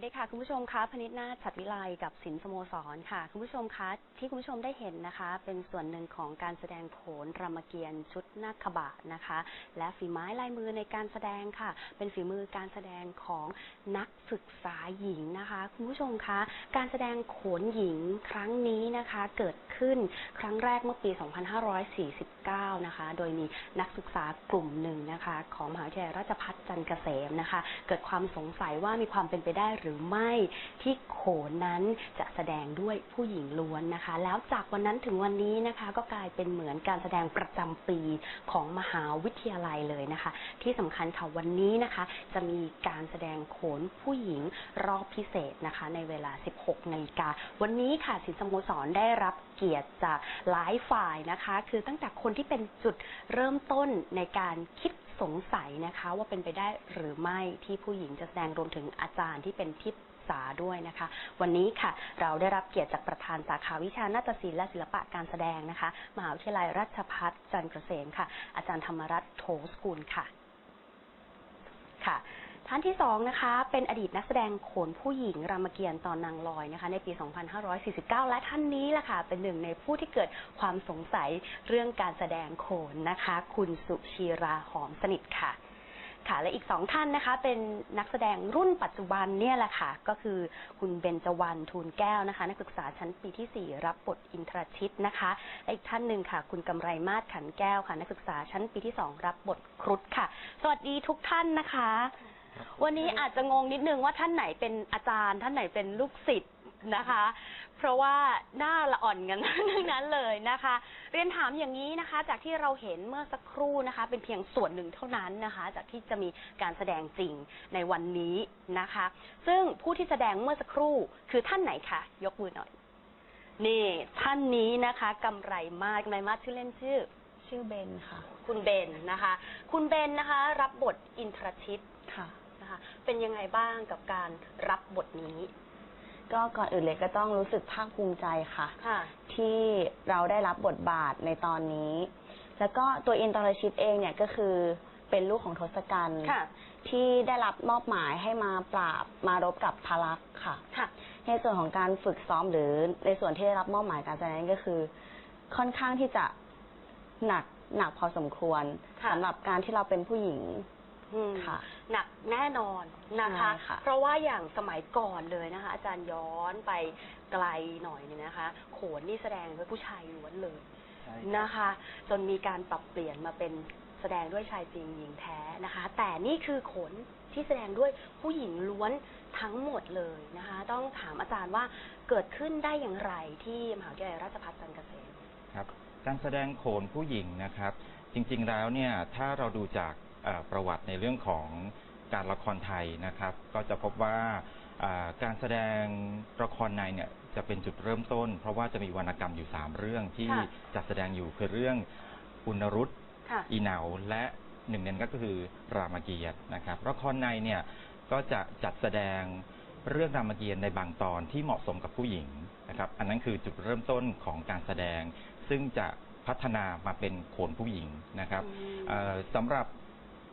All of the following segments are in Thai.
วัสดีค่ะ คุณผู้ชมคะพนิษนาถฉัดวิไลกับสินสโมสรค่ะ คุณผู้ชมคะ ที่คุณผู้ชมได้เห็นนะคะ เป็นส่วนหนึ่งของการแสดงโขนรามเกียรติ์ชุดนาคบะนะคะ และฝีไม้ลายมือในการแสดงค่ะ เป็นฝีมือการแสดงของนักศึกษาหญิงนะคะ คุณผู้ชมคะการแสดงโขนหญิงครั้งนี้นะคะ เกิดขึ้นครั้งแรกเมื่อปี 2549 นะคะ โดยมีนักศึกษากลุ่มหนึ่งนะคะ ของมหาวิทยาลัยราชภัฏจันทร์เกษมนะคะ เกิดความสงสัยว่ามีความเป็นไปได้หรือไม่ที่โขนนั้นจะแสดงด้วยผู้หญิงล้วนนะคะแล้วจากวันนั้นถึงวันนี้นะคะ ก็กลายเป็นเหมือนการแสดงประจำปีของมหาวิทยาลัยเลยนะคะ ที่สำคัญค่ะวันนี้นะคะ จะมีการแสดงโขนผู้หญิงรอบพิเศษนะคะ ในเวลา 16นาฬิกาวันนี้ค่ะสินสโมสรได้รับเกียรติจากหลายฝ่ายนะคะ คือตั้งแต่คนที่เป็นจุดเริ่มต้นในการคิดสงสัยนะคะ ว่าเป็นไปได้หรือไม่ที่ผู้หญิงจะแสดงรวมถึงอาจารย์ที่เป็นที่ ษาด้วยนะคะ วันนี้ค่ะ เราได้รับเกียรติจากประธานสาขาวิชานาฏศิลป์และศิลปะการแสดงนะคะ มหาวิทยาลัยราชภัฏจันทร์เกษมค่ะ อาจารย์ธรรมรัตน์โถสกุลค่ะ ค่ะท่านที่สองนะคะ เป็นอดีตนักแสดงโขนผู้หญิงรามเกียรติ์ตอนนางลอยนะคะ ในปี 2549 และท่านนี้แหละค่ะ เป็นหนึ่งในผู้ที่เกิดความสงสัยเรื่องการแสดงโขนนะคะ คุณสุชีราหอมสนิทค่ะ ค่ะ และอีกสองท่านนะคะ เป็นนักแสดงรุ่นปัจจุบันเนี่ยแหละค่ะ ก็คือคุณเบญจวรรณทูลแก้วนะคะ นักศึกษาชั้นปีที่ 4 รับบทอินทรชิตนะคะ และอีกท่านหนึ่งค่ะ คุณกำไรมาศขันแก้วค่ะ นักศึกษาชั้นปีที่ 2 รับบทครุฑค่ะ สวัสดีทุกท่านนะคะ วันนี้อาจจะงงนิดนึงว่าท่านไหนเป็นอาจารย์ ท่านไหนเป็นลูกศิษย์ นะคะ เพราะว่าหน้าละอ่อนกัน ทั้งนั้นเลยนะคะ เรียนถามอย่างนี้นะคะ จากที่เราเห็นเมื่อสักครู่นะคะ เป็นเพียงส่วนหนึ่งเท่านั้นนะคะ จากที่จะมีการแสดงจริงในวันนี้นะคะ ซึ่งผู้ที่แสดงเมื่อสักครู่คือท่านไหนคะยกมือหน่อย นี่ท่านนี้นะคะกำไรมากกำไรมากชื่อเล่นชื่อ ชื่อเบนค่ะ คุณเบนนะคะ คุณเบนนะคะ รับบทอินทรชิตค่ะนะคะ เป็นยังไงบ้างกับการรับบทนี้ ก็ก่อนอื่นเลยก็ต้องรู้สึกภาคภูมิใจค่ะ ค่ะ ที่เราได้รับบทบาทในตอนนี้ แล้วก็ตัวอินตอร์ชิตเองเนี่ยก็คือเป็นลูกของทศกัณฐ์ค่ะ ที่ได้รับมอบหมายให้มาปราบมารบกับพารักษ์ค่ะ ค่ะ ในส่วนของการฝึกซ้อมหรือในส่วนที่ได้รับมอบหมายการแสดงก็คือ ค่อนข้างที่จะหนักหนักพอสมควรค่ะ สำหรับการที่เราเป็นผู้หญิง อืมค่ะ หนักแน่นอนนะคะ ใช่ค่ะ เพราะว่าอย่างสมัยก่อนเลยนะคะ อาจารย์ย้อนไปไกลหน่อยเนี่ยนะคะ โขนนี่แสดงด้วยผู้ชายล้วนเลย ใช่ครับ นะคะ จนมีการปรับเปลี่ยนมาเป็นแสดงด้วยชายจริงหญิงแท้นะคะ แต่นี่คือโขนที่แสดงด้วยผู้หญิงล้วนทั้งหมดเลยนะคะ ต้องถามอาจารย์ว่าเกิดขึ้นได้อย่างไรที่มหาวิทยาลัยราชภัฏจันทร์เกษม ครับการแสดงโขนผู้หญิงนะครับ จริงๆแล้วเนี่ยถ้าเราดูจากเอ่อ ประวัติในเรื่องของการละครไทยนะครับ ก็จะพบว่าอ่าการแสดงละครในเนี่ยจะเป็นจุดเริ่มต้น เพราะว่าจะมีวรรณกรรมอยู่ 3 เรื่องที่ค่ะจัดแสดงอยู่คือเรื่องอุณรุตค่ะอีเหนาและหนึ่งในนั้นก็คือรามเกียรติ์นะครับละครในเนี่ยก็จะจัดแสดงเรื่องรามเกียรติ์ในบางตอนที่เหมาะสมกับผู้หญิงนะครับอันนั้นคือจุดเริ่มต้นของการแสดง ซึ่งจะพัฒนามาเป็นโขนผู้หญิงนะครับอืมเอ่อสำหรับ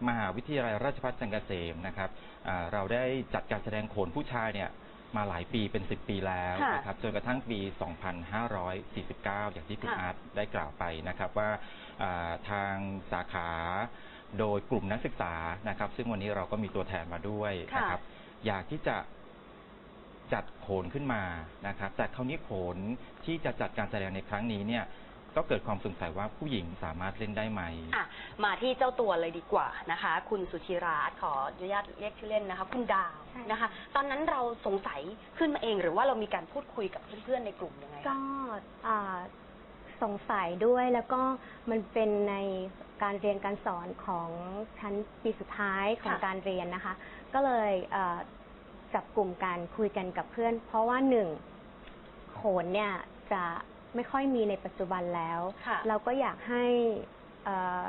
มหาวิทยาลัยราชภัฏจันทร์เกษมนะครับอ่าเราได้จัดการแสดงโขนผู้ชายเนี่ยมาหลายปีเป็น 10 ปีแล้วค่ะนะครับจนกระทั่งปี 2549 อย่างที่คุณค่ะอาร์ตได้กล่าวไปนะครับว่าอ่าทางสาขาโดยกลุ่มนักศึกษานะครับ ซึ่งวันนี้เราก็มีตัวแทนมาด้วยนะครับ อยากที่จะจัดโขนขึ้นมานะครับ แต่คราวนี้โขนที่จะจัดการแสดงในครั้งนี้เนี่ย ก็เกิดความสงสัยว่าผู้หญิงสามารถเล่นได้ไหม อะมาที่เจ้าตัวเลยดีกว่านะคะ คุณสุชิราขออนุญาตเรียกชื่อเล่นนะคะ คุณดาวใช่ นะคะ ตอนนั้นเราสงสัยขึ้นมาเองหรือว่าเรามีการพูดคุยกับเพื่อนๆในกลุ่มยังไงคะก็อ่าสงสัยด้วยแล้วก็มันเป็นในการเรียนการสอนของชั้นปีสุดท้ายของค่ะการเรียนนะคะ ก็เลยเอ่อจับกลุ่มกันคุยกันกับเพื่อน เพราะว่าหนึ่งโขนเนี่ยจะ ไม่ค่อยมีในปัจจุบันแล้ว ค่ะ เราก็อยากให้เอ่อ